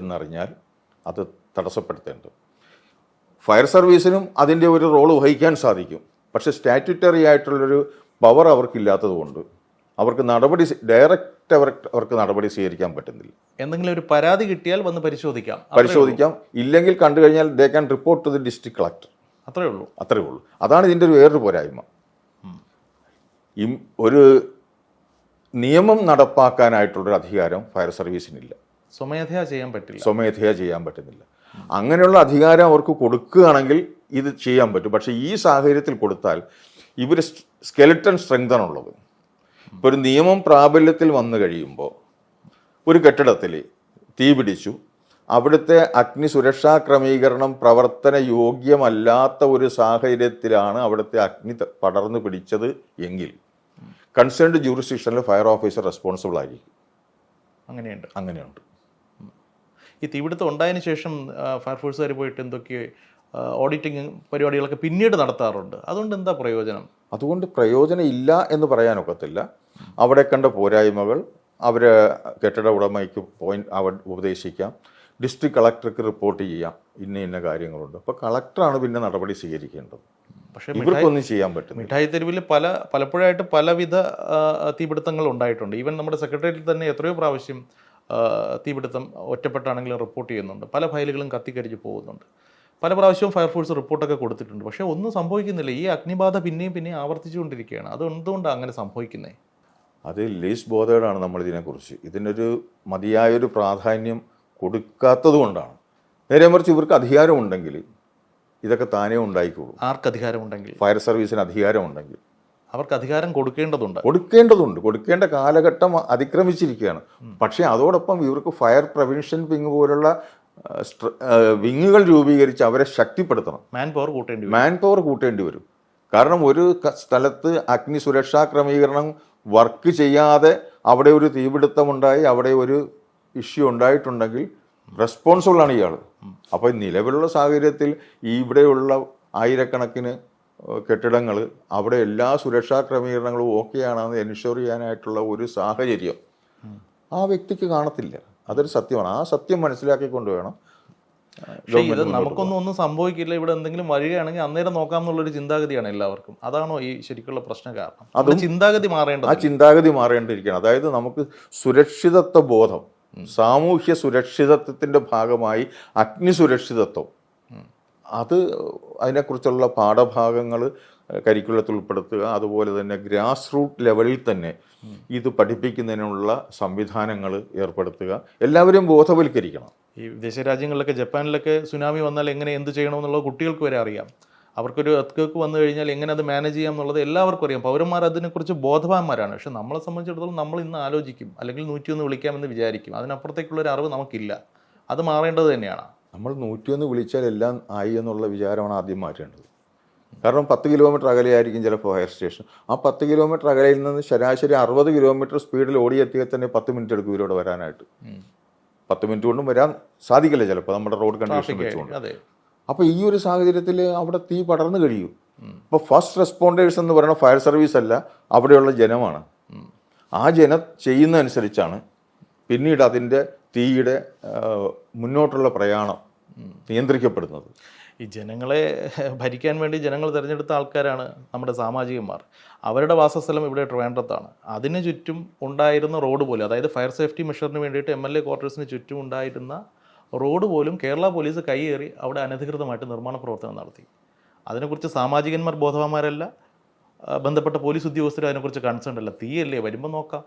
എന്നറിഞ്ഞാൽ അത് തടസ്സപ്പെടുത്തേണ്ടത് ഫയർ സർവീസിനും അതിന്റെ ഒരു റോൾ വഹിക്കാൻ സാധിക്കും. പക്ഷേ സ്റ്റാറ്റ്യൂട്ടറി ആയിട്ടുള്ളൊരു പവർ അവർക്കില്ലാത്തതുകൊണ്ട് അവർക്ക് നടപടി ഡയറക്റ്റ് അവർ അവർക്ക് നടപടി സ്വീകരിക്കാൻ പറ്റുന്നില്ല. എന്തെങ്കിലും ഒരു പരാതി കിട്ടിയാൽ വന്ന് പരിശോധിക്കാം. പരിശോധിക്കാം. ഇല്ലെങ്കിൽ കണ്ടു കഴിഞ്ഞാൽ they can report to the district collector അത്രേ ഉള്ളൂ. അത്രേ ഉള്ളൂ. അതാണ് ഇതിന്റെ ഒരു വേറൊരു പോരായ്മ. ഒരു നിയമം നടപ്പാക്കാനായിട്ടുള്ളൊരു അധികാരം ഫയർ സർവീസിനില്ല. സ്വമേധയാ ചെയ്യാൻ പറ്റില്ല. സ്വമേധയാ ചെയ്യാൻ പറ്റുന്നില്ല. അങ്ങനെയുള്ള അധികാരം അവർക്ക് കൊടുക്കുകയാണെങ്കിൽ ഇത് ചെയ്യാൻ പറ്റും. പക്ഷേ ഈ സാഹചര്യത്തിൽ കൊടുത്താൽ ഇവർ സ്കെലിറ്റൺ സ്ട്രെങ്ത് ആണുള്ളത് ഇപ്പോൾ ഒരു നിയമം പ്രാബല്യത്തിൽ വന്നു കഴിയുമ്പോൾ ഒരു കെട്ടിടത്തിൽ തീ പിടിച്ചു. അവിടുത്തെ അഗ്നി സുരക്ഷാ ക്രമീകരണം പ്രവർത്തന യോഗ്യമല്ലാത്ത ഒരു സാഹചര്യത്തിലാണ് അവിടുത്തെ അഗ്നി പടർന്നു പിടിച്ചത് എങ്കിൽ കൺസേൺഡ് ജൂറിസ്ഡിക്ഷനിൽ ഫയർ ഓഫീസർ റെസ്പോൺസിബിൾ ആയിരിക്കും. അങ്ങനെയുണ്ട്. അങ്ങനെയുണ്ട്. ഈ തീപിടുത്തം ഉണ്ടായതിനു ശേഷം ഫയർഫോഴ്സുകാർ പോയിട്ട് എന്തൊക്കെ ഓഡിറ്റിംഗ് പരിപാടികളൊക്കെ പിന്നീട് നടത്താറുണ്ട്. അതുകൊണ്ട് എന്താ പ്രയോജനം? അതുകൊണ്ട് പ്രയോജനം ഇല്ല എന്ന് പറയാനൊക്കത്തില്ല. അവിടെ കണ്ട പോരായ്മകൾ അവർ കെട്ടിട ഉടമയ്ക്ക് പോയിന്റ് അവർ ഉപദേശിക്കാം. ഡിസ്ട്രിക്ട് കളക്ടർക്ക് റിപ്പോർട്ട് ചെയ്യാം. ഇന്ന ഇന്ന കാര്യങ്ങളുണ്ട്. അപ്പോൾ കളക്ടറാണ് പിന്നെ നടപടി സ്വീകരിക്കേണ്ടത്. പക്ഷേ ഇവർക്കൊന്നും ചെയ്യാൻ പറ്റും മിഠായി തെരുവിൽ പല പലപ്പോഴായിട്ട് പലവിധ തീപിടുത്തങ്ങൾ ഉണ്ടായിട്ടുണ്ട്. ഈവൻ നമ്മുടെ സെക്രട്ടേറിയറ്റിൽ തന്നെ എത്രയോ പ്രാവശ്യം തീപിടുത്തം ഒറ്റപ്പെട്ടാണെങ്കിലും റിപ്പോർട്ട് ചെയ്യുന്നുണ്ട്. പല ഫയലുകളും കത്തിക്കരിച്ച് പോകുന്നുണ്ട്. പല പ്രാവശ്യവും ഫയർഫോഴ്സ് റിപ്പോർട്ടൊക്കെ കൊടുത്തിട്ടുണ്ട്. പക്ഷേ ഒന്നും സംഭവിക്കുന്നില്ല. ഈ അഗ്നിബാധ പിന്നെയും പിന്നെയും ആവർത്തിച്ചുകൊണ്ടിരിക്കുകയാണ്. അത് എന്തുകൊണ്ടാണ് അങ്ങനെ സംഭവിക്കുന്നത് അത് ലീസ് ബോധേഡാണ് നമ്മൾ ഇതിനെക്കുറിച്ച് ഇതിനൊരു മതിയായൊരു പ്രാധാന്യം കൊടുക്കാത്തത് കൊണ്ടാണ് നേരെ മറിച്ച് ഇവർക്ക് അധികാരമുണ്ടെങ്കിൽ ഇതൊക്കെ താനേ ഉണ്ടായിക്കോളൂ. ആർക്ക് അധികാരമുണ്ടെങ്കിൽ ഫയർ സർവീസിന് അധികാരമുണ്ടെങ്കിൽ. അവർക്ക് അധികാരം കൊടുക്കേണ്ടതുണ്ട്. കൊടുക്കേണ്ടതുണ്ട്. കൊടുക്കേണ്ട കാലഘട്ടം അതിക്രമിച്ചിരിക്കുകയാണ്. പക്ഷേ അതോടൊപ്പം ഇവർക്ക് ഫയർ പ്രവിൻഷൻ വിങ് പോലുള്ള വിങ്ങുകൾ രൂപീകരിച്ച് അവരെ ശക്തിപ്പെടുത്തണം. മാൻ പവർ കൂട്ടേണ്ടി വരും. മാൻ പവർ കൂട്ടേണ്ടി വരും. കാരണം ഒരു സ്ഥലത്ത് അഗ്നി സുരക്ഷാ ക്രമീകരണം വർക്ക് ചെയ്യാതെ അവിടെ ഒരു തീപിടുത്തമുണ്ടായി അവിടെ ഒരു ഇഷ്യൂ ഉണ്ടായിട്ടുണ്ടെങ്കിൽ റെസ്പോൺസിബിൾ ആണ് ഇയാൾ അപ്പോൾ നിലവിലുള്ള സാഹചര്യത്തിൽ ഇവിടെയുള്ള ആയിരക്കണക്കിന് കെട്ടിടങ്ങൾ അവിടെ എല്ലാ സുരക്ഷാ ക്രമീകരണങ്ങളും ഓക്കെ ആണെന്ന് എൻഷുർ ചെയ്യാനായിട്ടുള്ള ഒരു സാഹചര്യം ആ വ്യക്തിക്ക് കാണത്തില്ല. അതൊരു സത്യമാണ്. ആ സത്യം മനസ്സിലാക്കിക്കൊണ്ട് വേണം ഇത് നമുക്കൊന്നും ഒന്നും സംഭവിക്കില്ല. ഇവിടെ എന്തെങ്കിലും വരികയാണെങ്കിൽ അന്നേരം നോക്കാം എന്നുള്ളൊരു ചിന്താഗതിയാണ് എല്ലാവർക്കും. അതാണോ ഈ ശരിക്കുള്ള പ്രശ്ന കാരണം? അത് ചിന്താഗതി ആ ചിന്താഗതി മാറേണ്ടിരിക്കണം അതായത് നമുക്ക് സുരക്ഷിതത്വ ബോധം സാമൂഹ്യ സുരക്ഷിതത്വത്തിന്റെ ഭാഗമായി അഗ്നി സുരക്ഷിതത്വം അത് അതിനെക്കുറിച്ചുള്ള പാഠഭാഗങ്ങൾ കരിക്കുലത്തിൽ ഉൾപ്പെടുത്തുക. അതുപോലെ തന്നെ ഗ്രാസ് റൂട്ട് ലെവലിൽ തന്നെ ഇത് പഠിപ്പിക്കുന്നതിനുള്ള സംവിധാനങ്ങൾ ഏർപ്പെടുത്തുക. എല്ലാവരും ബോധവൽക്കരിക്കണം. ഈ വിദേശ രാജ്യങ്ങളിലൊക്കെ ജപ്പാനിലൊക്കെ സുനാമി വന്നാൽ എങ്ങനെ എന്ത് ചെയ്യണമെന്നുള്ളത് കുട്ടികൾക്ക് വരെ അറിയാം. അവർക്കൊരു എർത്ത് വന്നു കഴിഞ്ഞാൽ എങ്ങനെ അത് മാനേജ് ചെയ്യാം എന്നുള്ളത് എല്ലാവർക്കും അറിയാം. പൗരന്മാർ അതിനെക്കുറിച്ച് ബോധവാന്മാരാണ്. പക്ഷെ നമ്മളെ സംബന്ധിച്ചിടത്തോളം നമ്മൾ ഇന്ന് ആലോചിക്കും. അല്ലെങ്കിൽ നൂറ്റിയൊന്ന് വിളിക്കാമെന്ന് വിചാരിക്കും. അതിനപ്പുറത്തേക്കുള്ളൊരു അറിവ് നമുക്കില്ല. അത് മാറേണ്ടത് തന്നെയാണ്. നമ്മൾ നൂറ്റിയൊന്ന് വിളിച്ചാൽ എല്ലാം ആയി എന്നുള്ള വിചാരമാണ് ആദ്യം മാറ്റേണ്ടത്. കാരണം പത്ത് കിലോമീറ്റർ അകലെയായിരിക്കും ചിലപ്പോൾ ഫയർ സ്റ്റേഷൻ. ആ പത്ത് കിലോമീറ്റർ അകലയിൽ നിന്ന് ശരാശരി അറുപത് കിലോമീറ്റർ സ്പീഡിൽ ഓടിയെത്തിയാൽ തന്നെ പത്ത് മിനിറ്റ് എടുക്കും ഇവരോട് വരാനായിട്ട്. പത്ത് മിനിറ്റ് കൊണ്ടും വരാൻ സാധിക്കില്ല ചിലപ്പോൾ നമ്മുടെ റോഡ് കണ്ടീഷൻ വെച്ചുകൊണ്ട്. അപ്പോൾ ഈ ഒരു സാഹചര്യത്തിൽ അവിടെ തീ പടർന്നു കഴിയും. അപ്പോൾ ഫസ്റ്റ് റെസ്പോണ്ടേഴ്സ് എന്ന് പറയുന്ന ഫയർ സർവീസ് അല്ല അവിടെയുള്ള ജനമാണ്. ആ ജനം ചെയ്യുന്ന അനുസരിച്ചാണ് പിന്നീട് അതിന്റെ തീയുടെ മുന്നോട്ടുള്ള പ്രയാണം നിയന്ത്രിക്കപ്പെടുന്നത്. ഈ ജനങ്ങളെ ഭരിക്കാൻ വേണ്ടി ജനങ്ങൾ തിരഞ്ഞെടുത്ത ആൾക്കാരാണ് നമ്മുടെ സാമാജികന്മാർ. അവരുടെ വാസസ്ഥലം ഇവിടെ ട്രിവാൻഡ്രത്താണ്. അതിന് ചുറ്റും ഉണ്ടായിരുന്ന റോഡ് പോലും അതായത് ഫയർ സേഫ്റ്റി മെഷറിന് വേണ്ടിയിട്ട് എം എൽ എ ക്വാർട്ടേഴ്സിന് ചുറ്റും ഉണ്ടായിരുന്ന റോഡ് പോലും കേരള പോലീസ് കൈയേറി അവിടെ അനധികൃതമായിട്ട് നിർമ്മാണ പ്രവർത്തനം നടത്തി. അതിനെക്കുറിച്ച് സാമാജികന്മാർ ബോധവാന്മാരല്ല ബന്ധപ്പെട്ട പോലീസ് ഉദ്യോഗസ്ഥരും അതിനെക്കുറിച്ച് കൺസേൺ അല്ല. തീയല്ലേ? വരുമ്പോൾ നോക്കാം.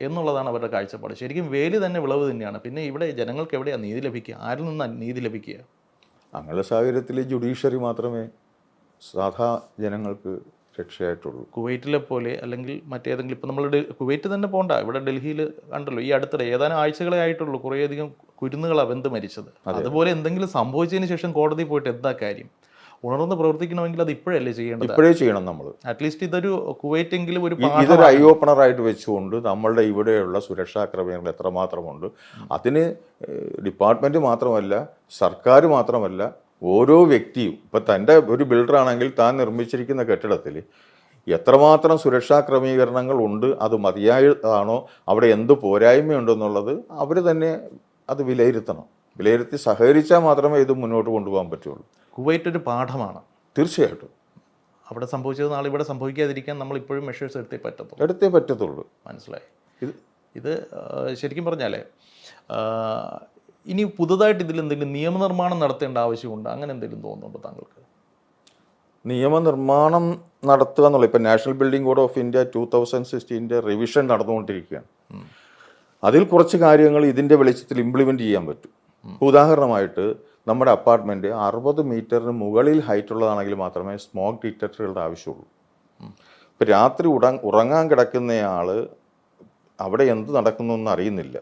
എന്നുള്ളതാണ് അവരുടെ കാഴ്ചപ്പാട്. ശരിക്കും വേലി തന്നെ വിളവ് തന്നെയാണ്. പിന്നെ ഇവിടെ ജനങ്ങൾക്ക് എവിടെയാണ് നീതി ലഭിക്കുക? ആരിൽ നിന്നാണ് നീതി ലഭിക്കുക? അങ്ങനെയുള്ള സാഹചര്യത്തിൽ ജുഡീഷ്യറി മാത്രമേ സാധാ ജനങ്ങൾക്ക് രക്ഷയായിട്ടുള്ളൂ. കുവൈറ്റിലെ പോലെ അല്ലെങ്കിൽ മറ്റേതെങ്കിലും ഇപ്പോൾ നമ്മൾ കുവൈറ്റ് തന്നെ പോകണ്ട ഇവിടെ ഡൽഹിയിൽ കണ്ടല്ലോ ഈ അടുത്തിടെ ഏതാനും ആഴ്ചകളെ ആയിട്ടുള്ളൂ കുറേയധികം കുരുന്നുകളാണ് വെന്ത് മരിച്ചത്. അതുപോലെ എന്തെങ്കിലും സംഭവിച്ചതിന് ശേഷം കോടതി പോയിട്ട് എന്താ കാര്യം? ഉണർന്ന് പ്രവർത്തിക്കണമെങ്കിൽ അത് ഇപ്പോഴല്ലേ ചെയ്യേണ്ടത്? ഇപ്പോഴേ ചെയ്യണം നമ്മൾ അറ്റ്ലീസ്റ്റ് ഇതൊരു കുവൈറ്റ് എങ്കിലും ഒരു ഇതൊരു ഐ ഓപ്പണറായിട്ട് വെച്ചുകൊണ്ട് നമ്മളുടെ ഇവിടെയുള്ള സുരക്ഷാ ക്രമീകരണങ്ങൾ എത്രമാത്രമുണ്ട് അതിന് ഡിപ്പാർട്ട്മെന്റ് മാത്രമല്ല സർക്കാർ മാത്രമല്ല ഓരോ വ്യക്തിയും ഇപ്പം തന്റെ ഒരു ബിൽഡറാണെങ്കിൽ താൻ നിർമ്മിച്ചിരിക്കുന്ന കെട്ടിടത്തിൽ എത്രമാത്രം സുരക്ഷാ ക്രമീകരണങ്ങൾ ഉണ്ട് അത് മതിയായതാണോ അവിടെ എന്ത് പോരായ്മയുണ്ടെന്നുള്ളത് അവർ തന്നെ അത് വിലയിരുത്തണം. വിലയിരുത്തി സഹകരിച്ചാൽ മാത്രമേ ഇത് മുന്നോട്ട് കൊണ്ടുപോകാൻ പറ്റുള്ളൂ. കുവൈറ്റ് ഒരു പാഠമാണ്. തീർച്ചയായിട്ടും. അവിടെ സംഭവിച്ചത് നാളെ ഇവിടെ സംഭവിക്കാതിരിക്കാൻ നമ്മൾ ഇപ്പോഴും മെഷേഴ്സ് എടുത്തേ പറ്റത്തുള്ളൂ. എടുത്തേ പറ്റത്തുള്ളൂ. മനസ്സിലായി? ഇത് ഇത് ശരിക്കും പറഞ്ഞാലേ ഇനി പുതുതായിട്ട് ഇതിൽ എന്തെങ്കിലും നിയമനിർമ്മാണം നടത്തേണ്ട ആവശ്യമുണ്ട്. അങ്ങനെ എന്തെങ്കിലും തോന്നുന്നുണ്ടോ താങ്കൾക്ക്? നിയമനിർമ്മാണം നടത്തുക എന്നുള്ള ഇപ്പം national building code of India two thousand സിക്സ്റ്റീന്റെ revision നടന്നുകൊണ്ടിരിക്കുകയാണ്. അതിൽ കുറച്ച് കാര്യങ്ങൾ ഇതിന്റെ വെളിച്ചത്തിൽ ഇംപ്ലിമെന്റ് ചെയ്യാൻ പറ്റും. ഉദാഹരണമായിട്ട് നമ്മുടെ അപ്പാർട്ട്മെന്റ് അറുപത് മീറ്ററിന് മുകളിൽ ഹൈറ്റ് ഉള്ളതാണെങ്കിൽ മാത്രമേ സ്മോക്ക് ഡിറ്റക്ടറുകളുടെ ആവശ്യമുള്ളൂ. ഇപ്പം രാത്രി ഉട ഉറങ്ങാൻ കിടക്കുന്നയാൾ അവിടെ എന്ത് നടക്കുന്നു എന്ന് അറിയുന്നില്ല.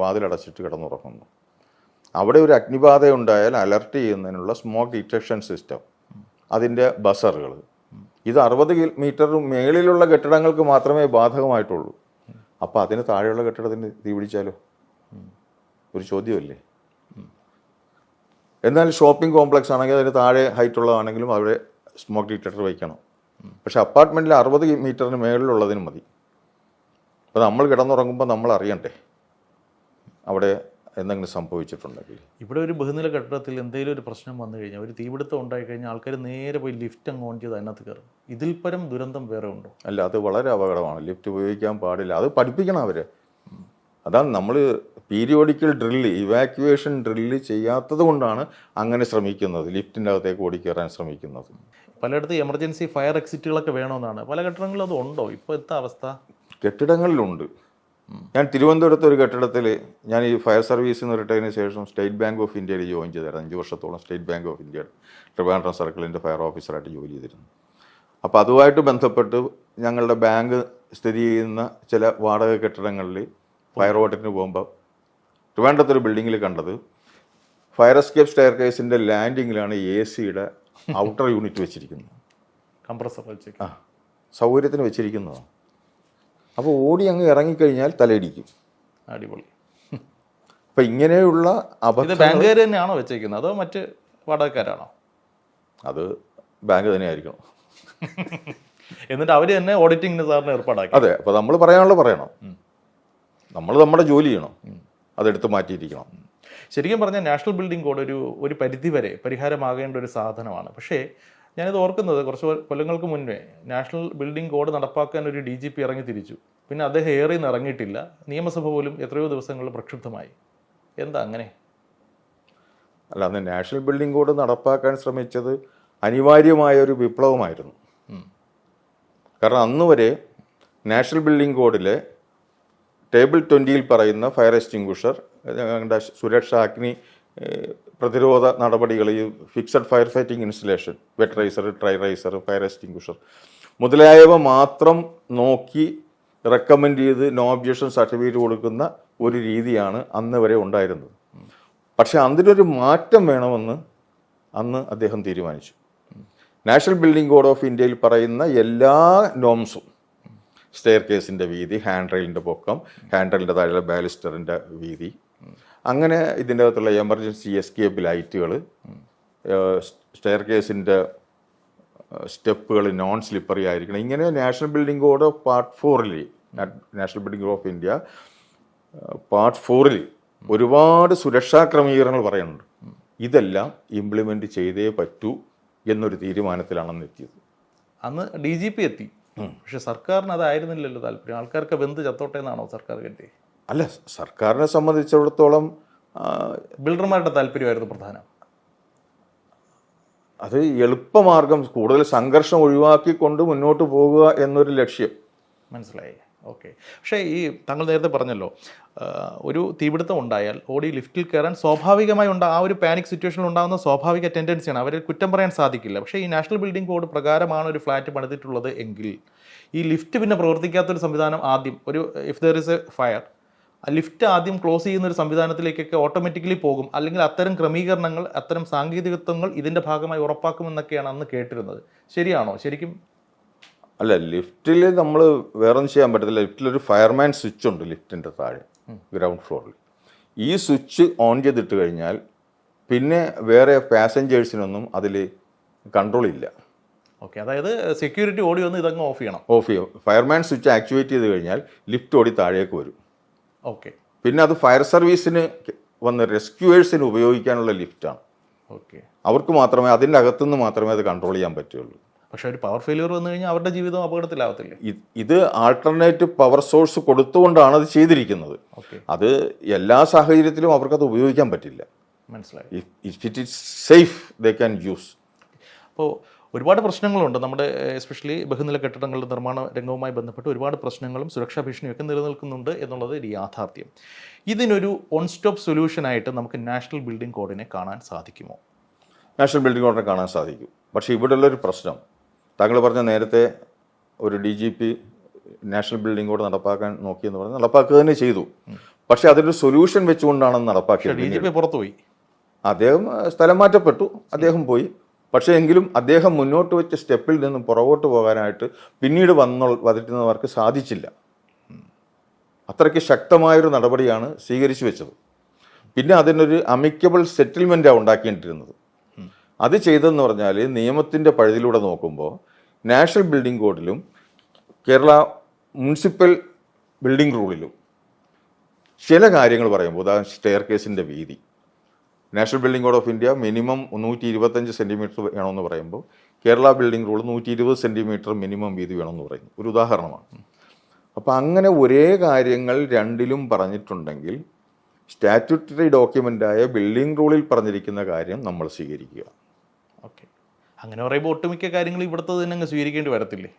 വാതിലടച്ചിട്ട് കിടന്നുറങ്ങുന്നു. അവിടെ ഒരു അഗ്നിബാധ ഉണ്ടായാൽ അലർട്ട് ചെയ്യുന്നതിനുള്ള സ്മോക്ക് ഡിറ്റക്ഷൻ സിസ്റ്റം അതിന്റെ ബസറുകൾ ഇത് അറുപത് മീറ്റർ മേളിലുള്ള കെട്ടിടങ്ങൾക്ക് മാത്രമേ ബാധകമായിട്ടുള്ളൂ. അപ്പോൾ അതിന് താഴെയുള്ള കെട്ടിടത്തിന് തീ പിടിച്ചാലോ ഒരു ചോദ്യമല്ലേ? എന്നാൽ ഷോപ്പിംഗ് കോംപ്ലക്സ് ആണെങ്കിൽ അതിന് താഴെ ഹൈറ്റ് ഉള്ളതാണെങ്കിലും അവിടെ സ്മോക്ക് ഡിറ്റക്ടർ വയ്ക്കണം. പക്ഷെ അപ്പാർട്ട്മെന്റിൽ അറുപത് മീറ്ററിന് മേളിലുള്ളതിന് മതി. അപ്പോൾ നമ്മൾ കിടന്നുറങ്ങുമ്പോൾ നമ്മൾ അറിയണ്ടേ? അവിടെ എന്തെങ്കിലും സംഭവിച്ചിട്ടുണ്ടെങ്കിൽ. ഇവിടെ ഒരു ബഹുനില കെട്ടിടത്തിൽ എന്തെങ്കിലും ഒരു പ്രശ്നം വന്നു കഴിഞ്ഞാൽ ഒരു തീപിടുത്തം ഉണ്ടായി കഴിഞ്ഞാൽ ആൾക്കാർ നേരെ പോയി ലിഫ്റ്റ് അങ്ങ് ഓൺ ചെയ്ത് അതിനകത്ത് കയറും. ഇതിൽ പരം ദുരന്തം വേറെ ഉണ്ടോ? അല്ല അത് വളരെ അപകടമാണ്. ലിഫ്റ്റ് ഉപയോഗിക്കാൻ പാടില്ല. അത് പഠിപ്പിക്കണം അവരെ. അതാണ് നമ്മൾ പീരിയോഡിക്കൽ ഡ്രില്ല് ഇവാക്യുവേഷൻ ഡ്രില്ല് ചെയ്യാത്തത് കൊണ്ടാണ് അങ്ങനെ ശ്രമിക്കുന്നത് ലിഫ്റ്റിന്റെ അകത്തേക്ക് ഓടിക്കയറാൻ ശ്രമിക്കുന്നത്. പലയിടത്തും എമർജൻസി ഫയർ എക്സിറ്റുകളൊക്കെ വേണമെന്നാണ്. പല കെട്ടിടങ്ങളിലും അത് ഉണ്ടോ? ഇപ്പോൾ എത്ത അവസ്ഥ? കെട്ടിടങ്ങളിലുണ്ട്. ഞാൻ തിരുവനന്തപുരത്ത് ഒരു കെട്ടിടത്തിൽ ഞാൻ ഈ ഫയർ സർവീസിൽ നിന്ന് റിട്ടയറിന് ശേഷം സ്റ്റേറ്റ് ബാങ്ക് ഓഫ് ഇന്ത്യയിൽ ജോയിൻ ചെയ്തായിരുന്നു. അഞ്ച് വർഷത്തോളം state bank of India Trivandrum സർക്കിളിന്റെ ഫയർ ഓഫീസറായിട്ട് ജോലി ചെയ്തിരുന്നു. അപ്പോൾ അതുമായിട്ട് ബന്ധപ്പെട്ട് ഞങ്ങളുടെ ബാങ്ക് സ്ഥിതി ചെയ്യുന്ന ചില വാടക കെട്ടിടങ്ങളിൽ ഫയർ ഓഡിറ്റിന് പോകുമ്പോൾ ട്രിവാൻഡ്രത്തൊരു ബിൽഡിങ്ങിൽ കണ്ടത് ഫയർ എസ്കേപ്പ് സ്റ്റെയർ കേസിന്റെ ലാൻഡിങ്ങിലാണ് എ സിയുടെ ഔട്ടർ യൂണിറ്റ് വെച്ചിരിക്കുന്നത്. കംപ്രസർ ആ സൗകര്യത്തിന് വെച്ചിരിക്കുന്നതാണ് അപ്പോൾ ഓടി അങ്ങ് ഇറങ്ങിക്കഴിഞ്ഞാൽ തലയിടിക്കും. അടിപൊളി. അപ്പം ഇങ്ങനെയുള്ള അപകടം ബാങ്കുകാർ തന്നെയാണോ വെച്ചേക്കുന്നത്? അതോ മറ്റ് വാടകക്കാരാണോ? അത് ബാങ്ക് തന്നെയായിരിക്കണം. എന്നിട്ട് അവർ തന്നെ ഓഡിറ്റിംഗിന് സാറിന് ഏർപ്പാടാക്കി. അതെ അപ്പോൾ നമ്മൾ പറയാനുള്ളത് പറയണം. നമ്മൾ നമ്മുടെ ജോലി ചെയ്യണം. അതെടുത്ത് മാറ്റിയിരിക്കണം. ശരിക്കും പറഞ്ഞാൽ നാഷണൽ ബിൽഡിംഗ് കോഡ് ഒരു ഒരു പരിധിവരെ പരിഹാരമാകേണ്ട ഒരു സാധനമാണ്. പക്ഷേ ഞാനിത് ഓർക്കുന്നത് കുറച്ച് കൊല്ലങ്ങൾക്ക് മുന്നേ നാഷണൽ ബിൽഡിംഗ് കോഡ് നടപ്പാക്കാൻ ഒരു ഡി ജി പി ഇറങ്ങി തിരിച്ചു. പിന്നെ അദ്ദേഹം ഏറെ ഇറങ്ങിയിട്ടില്ല നിയമസഭ പോലും എത്രയോ ദിവസങ്ങൾ പ്രക്ഷുബ്ധമായി. എന്താ അങ്ങനെ? അല്ല അന്ന് നാഷണൽ ബിൽഡിംഗ് കോഡ് നടപ്പാക്കാൻ ശ്രമിച്ചത് അനിവാര്യമായ ഒരു വിപ്ലവമായിരുന്നു. കാരണം അന്ന് വരെ നാഷണൽ ബിൽഡിംഗ് കോഡിലെ ടേബിൾ ട്വന്റിയിൽ പറയുന്ന ഫയർ എക്സ്റ്റിങ്ഷർ ഞങ്ങളുടെ സുരക്ഷ അഗ്നി പ്രതിരോധ നടപടികൾ ഈ fixed fire fighting installation wet riser dry riser fire extinguisher മുതലായവ മാത്രം നോക്കി റെക്കമെൻഡ് ചെയ്ത് നോ ഒബ്ജക്ഷൻ സർട്ടിഫിക്കറ്റ് കൊടുക്കുന്ന ഒരു രീതിയാണ് അന്ന് വരെ ഉണ്ടായിരുന്നത്. പക്ഷെ അതിനൊരു മാറ്റം വേണമെന്ന് അന്ന് അദ്ദേഹം തീരുമാനിച്ചു. നാഷണൽ ബിൽഡിംഗ് കോഡ് ഓഫ് ഇന്ത്യയിൽ പറയുന്ന എല്ലാ നോംസും സ്റ്റെയർ കേസിന്റെ വീതി ഹാൻഡ് റെയിലിന്റെ പൊക്കം ഹാൻഡ് റെയിലിന്റെ താഴെ ബാലിസ്റ്ററിന്റെ വീതി. അങ്ങനെ ഇതിന്റെ അകത്തുള്ള എമർജൻസി എസ്കേപ്പ് ലൈറ്റുകൾ സ്റ്റെയർ കേസിന്റെ സ്റ്റെപ്പുകൾ നോൺ സ്ലിപ്പറി ആയിരിക്കണം. ഇങ്ങനെ നാഷണൽ ബിൽഡിംഗ് കോഡ് പാർട്ട് ഫോറിൽ national building of India part ഫോറിൽ ഒരുപാട് സുരക്ഷാ ക്രമീകരണങ്ങൾ പറയുന്നുണ്ട്. ഇതെല്ലാം ഇംപ്ലിമെന്റ് ചെയ്തേ പറ്റൂ എന്നൊരു തീരുമാനത്തിലാണെന്ന് എത്തിയത്. അന്ന് ഡി ജി പി എത്തി. പക്ഷെ സർക്കാരിന് അതായിരുന്നില്ലല്ലോ താല്പര്യം. ആൾക്കാർക്ക് വെന്ത് ചത്തോട്ടെ എന്നാണോ സർക്കാർ കരുതി അല്ല സർക്കാരിനെ സംബന്ധിച്ചിടത്തോളം ബിൽഡർമാരുടെ താല്പര്യമായിരുന്നു പ്രധാനം. അത് എളുപ്പമാർഗം കൂടുതൽ സംഘർഷം ഒഴിവാക്കിക്കൊണ്ട് മുന്നോട്ട് പോകുക എന്നൊരു ലക്ഷ്യം. മനസ്സിലായി. ഓക്കെ. പക്ഷേ ഈ താങ്കൾ നേരത്തെ പറഞ്ഞല്ലോ ഒരു തീപിടുത്തം ഉണ്ടായാൽ ഓടി ലിഫ്റ്റിൽ കയറാൻ സ്വാഭാവികമായി ഉണ്ടാ ആ ഒരു പാനിക് സിറ്റുവേഷനിൽ ഉണ്ടാകുന്ന സ്വാഭാവിക ടെൻഡൻസിയാണ് അവരെ കുറ്റം പറയാൻ സാധിക്കില്ല. പക്ഷേ ഈ നാഷണൽ ബിൽഡിംഗ് കോഡ് പ്രകാരമാണ് ഒരു ഫ്ലാറ്റ് പണിതിട്ടുള്ളത് എങ്കിൽ ഈ ലിഫ്റ്റ് പിന്നെ പ്രവർത്തിക്കാത്തൊരു സംവിധാനം ആദ്യം ഒരു if there is a fire lift ആദ്യം ക്ലോസ് ചെയ്യുന്ന ഒരു സംവിധാനത്തിലേക്കൊക്കെ ഓട്ടോമാറ്റിക്കലി പോകും. അല്ലെങ്കിൽ അത്തരം ക്രമീകരണങ്ങൾ അത്തരം സാങ്കേതികത്വങ്ങൾ ഇതിന്റെ ഭാഗമായി ഉറപ്പാക്കുമെന്നൊക്കെയാണ് അന്ന് കേട്ടിരുന്നത്. ശരിയാണോ? ശരിക്കും അല്ല ലിഫ്റ്റിൽ നമ്മൾ വേറൊന്നും ചെയ്യാൻ പറ്റത്തില്ല. ലിഫ്റ്റിലൊരു ഫയർമാൻ സ്വിച്ച് ഉണ്ട് ലിഫ്റ്റിന്റെ താഴെ ഗ്രൗണ്ട് ഫ്ലോറിൽ. ഈ സ്വിച്ച് ഓൺ ചെയ്തിട്ട് കഴിഞ്ഞാൽ പിന്നെ വേറെ പാസഞ്ചേഴ്സിനൊന്നും അതിൽ കൺട്രോൾ ഇല്ല. ഓക്കെ അതായത് സെക്യൂരിറ്റി ഓടി വന്ന് ഇതങ്ങ് ഓഫ് ചെയ്യണം. ഓഫ് ചെയ്യും. ഫയർമാൻ സ്വിച്ച് ആക്ടിവേറ്റ് ചെയ്ത് കഴിഞ്ഞാൽ ലിഫ്റ്റ് ഓടി താഴേക്ക് വരും. ഓക്കെ. പിന്നെ അത് ഫയർ സർവീസിന് വന്ന് റെസ്ക്യൂവേഴ്സിന് ഉപയോഗിക്കാനുള്ള ലിഫ്റ്റാണ്. ഓക്കെ. അവർക്ക് മാത്രമേ അതിന്റെ അകത്തുനിന്ന് മാത്രമേ അത് കൺട്രോൾ ചെയ്യാൻ പറ്റുള്ളൂ പക്ഷെ ഒരു പവർ ഫെയിലിയർ വന്നു കഴിഞ്ഞാൽ അവരുടെ ജീവിതം അപകടത്തിലാവത്തില്ലേ? ഇത് ആൾട്ടർനേറ്റീവ് പവർ സോഴ്സ് കൊടുത്തുകൊണ്ടാണ് അത് ചെയ്തിരിക്കുന്നത്. അത് എല്ലാ സാഹചര്യത്തിലും അവർക്കത് ഉപയോഗിക്കാൻ പറ്റില്ല. മനസ്സിലായി. If it is safe they can use അപ്പോൾ ഒരുപാട് പ്രശ്നങ്ങളുണ്ട്. നമ്മുടെ എസ്പെഷ്യലി ബഹുനില കെട്ടിടങ്ങളുടെ നിർമ്മാണ രംഗവുമായി ബന്ധപ്പെട്ട് ഒരുപാട് പ്രശ്നങ്ങളും സുരക്ഷാ ഭീഷണിയൊക്കെ നിലനിൽക്കുന്നുണ്ട് എന്നുള്ളത് ഒരു യാഥാർത്ഥ്യം. ഇതിനൊരു ഓൺ സ്റ്റോപ്പ് സൊല്യൂഷനായിട്ട് നമുക്ക് നാഷണൽ ബിൽഡിംഗ് കോഡിനെ കാണാൻ സാധിക്കുമോ? നാഷണൽ ബിൽഡിംഗ് കോഡിനെ കാണാൻ സാധിക്കും. പക്ഷേ ഇവിടെയുള്ളൊരു പ്രശ്നം. താങ്കൾ പറഞ്ഞ നേരത്തെ ഒരു D G P national building കൂടെ നടപ്പാക്കാൻ നോക്കിയെന്ന് പറഞ്ഞ് നടപ്പാക്കുക തന്നെ ചെയ്തു പക്ഷേ അതിനൊരു സൊല്യൂഷൻ വെച്ചുകൊണ്ടാണ് നടപ്പാക്കിയത് ഡി ജി പി പുറത്തുപോയി. അദ്ദേഹം സ്ഥലം മാറ്റപ്പെട്ടു അദ്ദേഹം പോയി. പക്ഷേ എങ്കിലും അദ്ദേഹം മുന്നോട്ട് വെച്ച സ്റ്റെപ്പിൽ നിന്ന് പുറകോട്ട് പോകാനായിട്ട് പിന്നീട് വന്നു വരുത്തുന്നവർക്ക് സാധിച്ചില്ല. അത്രയ്ക്ക് ശക്തമായൊരു നടപടിയാണ് സ്വീകരിച്ചു വെച്ചത്. പിന്നെ അതിനൊരു അമിക്കബിൾ സെറ്റിൽമെന്റാണ് ഉണ്ടാക്കേണ്ടിയിരുന്നത് അത് ചെയ്തതെന്ന് പറഞ്ഞാൽ നിയമത്തിന്റെ പഴുതിലൂടെ നോക്കുമ്പോൾ നാഷണൽ ബിൽഡിംഗ് കോഡിലും കേരള മുനിസിപ്പൽ ബിൽഡിംഗ് റൂളിലും ചില കാര്യങ്ങൾ പറയുമ്പോൾ ഉദാഹരണം സ്റ്റെയർ കേസിന്റെ വീതി. National building code of India minimum നൂറ്റി ഇരുപത്തഞ്ച് സെന്റിമീറ്റർ വേണമെന്ന് പറയുമ്പോൾ കേരള ബിൽഡിംഗ് റൂൾ നൂറ്റി ഇരുപത് സെന്റിമീറ്റർ മിനിമം വീതി വേണമെന്ന് പറയുന്നു. ഒരു ഉദാഹരണമാണ്. അപ്പോൾ അങ്ങനെ ഒരേ കാര്യങ്ങൾ രണ്ടിലും പറഞ്ഞിട്ടുണ്ടെങ്കിൽ സ്റ്റാറ്റ്യൂട്ടറി ഡോക്യുമെന്റായ ബിൽഡിംഗ് റൂളിൽ പറഞ്ഞിരിക്കുന്ന കാര്യം നമ്മൾ സ്വീകരിക്കുക. അങ്ങനെ പറയുമ്പോൾ ഒട്ടുമിക്ക കാര്യങ്ങൾ ഇവിടുത്തെ തന്നെ അങ്ങ് സ്വീകരിക്കേണ്ടി വരത്തില്ലേ?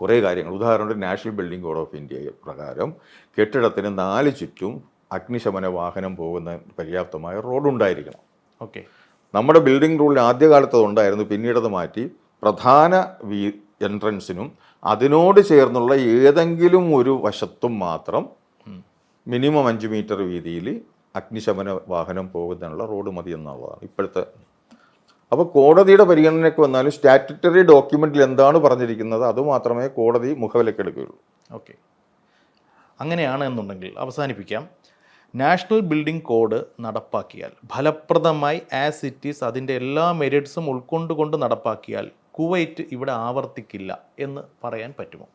കുറേ കാര്യങ്ങൾ. ഉദാഹരണത്തിന് national building code of India പ്രകാരം കെട്ടിടത്തിന് നാല് ചുറ്റും അഗ്നിശമന വാഹനം പോകുന്ന പര്യാപ്തമായ റോഡ് ഉണ്ടായിരിക്കണം. ഓക്കെ. നമ്മുടെ ബിൽഡിംഗ് റൂളിൽ ആദ്യകാലത്ത് ഉണ്ടായിരുന്നു. പിന്നീട് അത് മാറ്റി പ്രധാന വീ എൻട്രൻസിനും അതിനോട് ചേർന്നുള്ള ഏതെങ്കിലും ഒരു വശത്തും മാത്രം മിനിമം അഞ്ച് മീറ്റർ വീതിയിൽ അഗ്നിശമന വാഹനം പോകുന്നതിനുള്ള റോഡ് മതി എന്നുള്ളതാണ് ഇപ്പോഴത്തെ അപ്പോൾ കോടതിയുടെ പരിഗണനയ്ക്ക് വന്നാലും സ്റ്റാറ്റുറ്ററി ഡോക്യുമെന്റിൽ എന്താണ് പറഞ്ഞിരിക്കുന്നത്? അതുമാത്രമേ കോടതി മുഖവിലക്കെടുക്കുകയുള്ളൂ ഓക്കെ അങ്ങനെയാണ് എന്നുണ്ടെങ്കിൽ അവസാനിപ്പിക്കാം. നാഷണൽ ബിൽഡിംഗ് കോഡ് നടപ്പാക്കിയാൽ ഫലപ്രദമായി ആസ് ഇറ്റ് ഈസ് അതിന്റെ എല്ലാ മെരിറ്റ്സും ഉൾക്കൊണ്ടുകൊണ്ട് നടപ്പാക്കിയാൽ കുവൈറ്റ് ഇവിടെ ആവർത്തിക്കില്ല എന്ന് പറയാൻ പറ്റുമോ?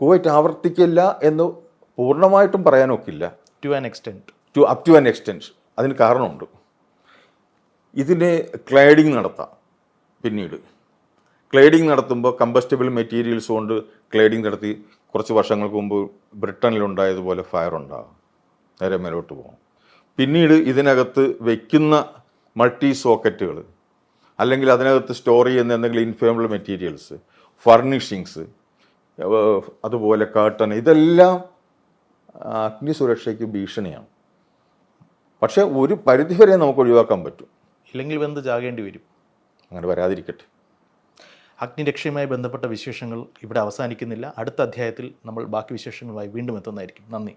കുവൈറ്റ് ആവർത്തിക്കില്ല എന്ന് പൂർണമായിട്ടും പറയാനൊക്കില്ല. To an extent to up to an extent അതിന് കാരണമുണ്ട്. ഇതിന് ക്ലൈഡിങ് നടത്താം പിന്നീട്. ക്ലൈഡിങ് നടത്തുമ്പോൾ കമ്പസ്റ്റബിൾ മെറ്റീരിയൽസ് കൊണ്ട് ക്ലൈഡിങ് നടത്തി കുറച്ച് വർഷങ്ങൾക്ക് മുമ്പ് ബ്രിട്ടനിലുണ്ടായതുപോലെ ഫയർ ഉണ്ടാകും. നേരെ മേലോട്ട് പോകും. പിന്നീട് ഇതിനകത്ത് വയ്ക്കുന്ന മൾട്ടി സോക്കറ്റുകൾ അല്ലെങ്കിൽ അതിനകത്ത് സ്റ്റോർ ചെയ്യുന്ന എന്തെങ്കിലും ഇൻഫേമബിൾ മെറ്റീരിയൽസ് ഫർണിഷിങ്സ് അതുപോലെ കാട്ടൺ ഇതെല്ലാം അഗ്നിസുരക്ഷയ്ക്ക് ഭീഷണിയാണ്. പക്ഷേ ഒരു പരിധിവരെ നമുക്ക് ഒഴിവാക്കാൻ പറ്റും. ഇല്ലെങ്കിൽ വെന്ത് ചാകേണ്ടി വരും. അങ്ങനെ വരാതിരിക്കട്ടെ. അഗ്നിരക്ഷയുമായി ബന്ധപ്പെട്ട വിശേഷങ്ങൾ ഇവിടെ അവസാനിക്കുന്നില്ല. അടുത്ത അധ്യായത്തിൽ നമ്മൾ ബാക്കി വിശേഷങ്ങളുമായി വീണ്ടും എത്തുന്നതായിരിക്കും. നന്ദി.